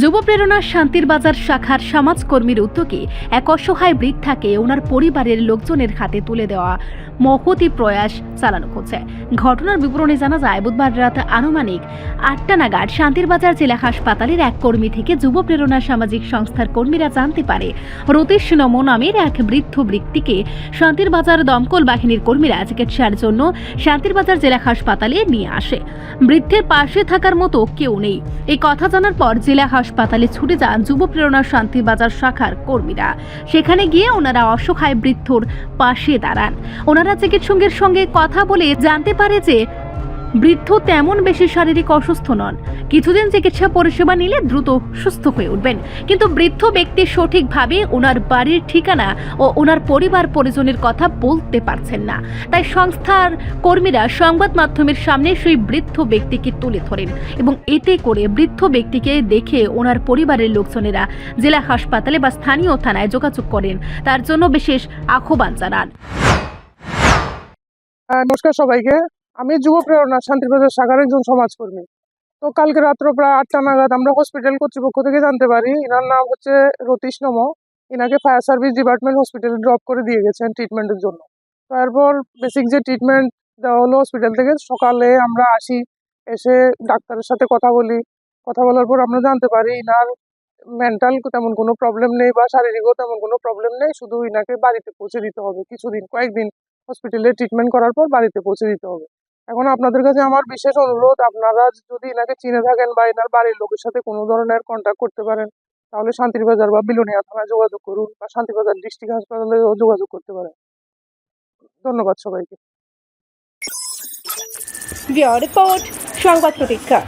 যুব প্রেরণা শান্তির বাজার শাখার সমাজকর্মীর উদ্যোগে এক অসহায় বৃদ্ধাকে ওনার পরিবারের লোকজনের হাতে তুলে দেওয়া মহতি প্রয়াস চালানো হচ্ছে। ঘটনার বিবরণে জানা যায়, বুধবার রাত আনুমানিক আটটা নাগাদ শান্তির বাজার জেলা হাসপাতালের এক কর্মী থেকে যুব প্রেরণা সামাজিক সংস্থার কর্মীরা জানতে পারে, রতীশ নম নামের এক বৃদ্ধ ব্যক্তিকে শান্তির বাজার দমকল বাহিনীর কর্মীরা চিকিৎসার জন্য শান্তির বাজার জেলা হাসপাতালে নিয়ে আসে। বৃদ্ধের পাশে থাকার মতো কেউ নেই। এই কথা জানার পর জেলা হাসপাতালে ছুটে যান যুব প্রেরণা শান্তি বাজার শাখার কর্মীরা। সেখানে গিয়ে ওনারা অসহায় বৃদ্ধর পাশে দাঁড়ান। ওনারা চিকিৎসকের সঙ্গে কথা বলে জানতে পারে যে বৃদ্ধ তেমন বেশি শারীরিক অসুস্থ নন। কিছুদিন চিকিৎসা পরিষেবা নিলে দ্রুত সুস্থ হয়ে উঠবেন। কিন্তু বৃদ্ধ ব্যক্তি সঠিকভাবে ওনার বাড়ির ঠিকানা ও ওনার পরিবার পরিজনের কথা বলতে পারছেন না। তাই সংস্থার কর্মীরা সংবাদ মাধ্যমের সামনে সেই বৃদ্ধ ব্যক্তিকে তুলে ধরেন এবং এতে করে বৃদ্ধ ব্যক্তিকে দেখে ওনার পরিবারের লোকজনেরা জেলা হাসপাতালে বা স্থানীয় থানায় যোগাযোগ করেন। তার জন্য বিশেষ আহ্বান জানান। নমস্কার সবাইকে। আমি যুব প্রেরণা শান্তিবাজার শাখার একজন সমাজকর্মী। তো কালকে রাত্র প্রায় আটটা নাগাদ আমরা হসপিটাল কর্তৃপক্ষ থেকে জানতে পারি এনার নাম হচ্ছে রতীশ নম। এনাকে ফায়ার সার্ভিস ডিপার্টমেন্ট হসপিটালে ড্রপ করে দিয়ে গেছেন ট্রিটমেন্টের জন্য। তারপর বেসিক যে ট্রিটমেন্ট দেওয়া হলো হসপিটাল থেকে, সকালে আমরা আসি, এসে ডাক্তারের সাথে কথা বলি। কথা বলার পর আমরা জানতে পারি ইনার মেন্টাল তেমন কোনো প্রবলেম নেই বা শারীরিকও তেমন কোনো প্রবলেম নেই, শুধু ইনাকে বাড়িতে পৌঁছে দিতে হবে। কিছুদিন, কয়েকদিন হসপিটালে ট্রিটমেন্ট করার পর বাড়িতে পৌঁছে দিতে হবে। এখন আপনাদের কাছে আমার বিশেষ অনুরোধ, আপনারা যদি এনাকে চিনে থাকেন বা এনার বাড়ির লোকের সাথে কোনো ধরনের কন্ট্যাক্ট করতে পারেন, তাহলে শান্তিবাজার বা বিলোনিয়া থানায় যোগাযোগ করুন বা শান্তিবাজার ডিস্ট্রিক্ট হাসপাতালেও যোগাযোগ করতে পারেন। ধন্যবাদ সবাইকে। রিপোর্ট, সংবাদ প্রতীক্ষা।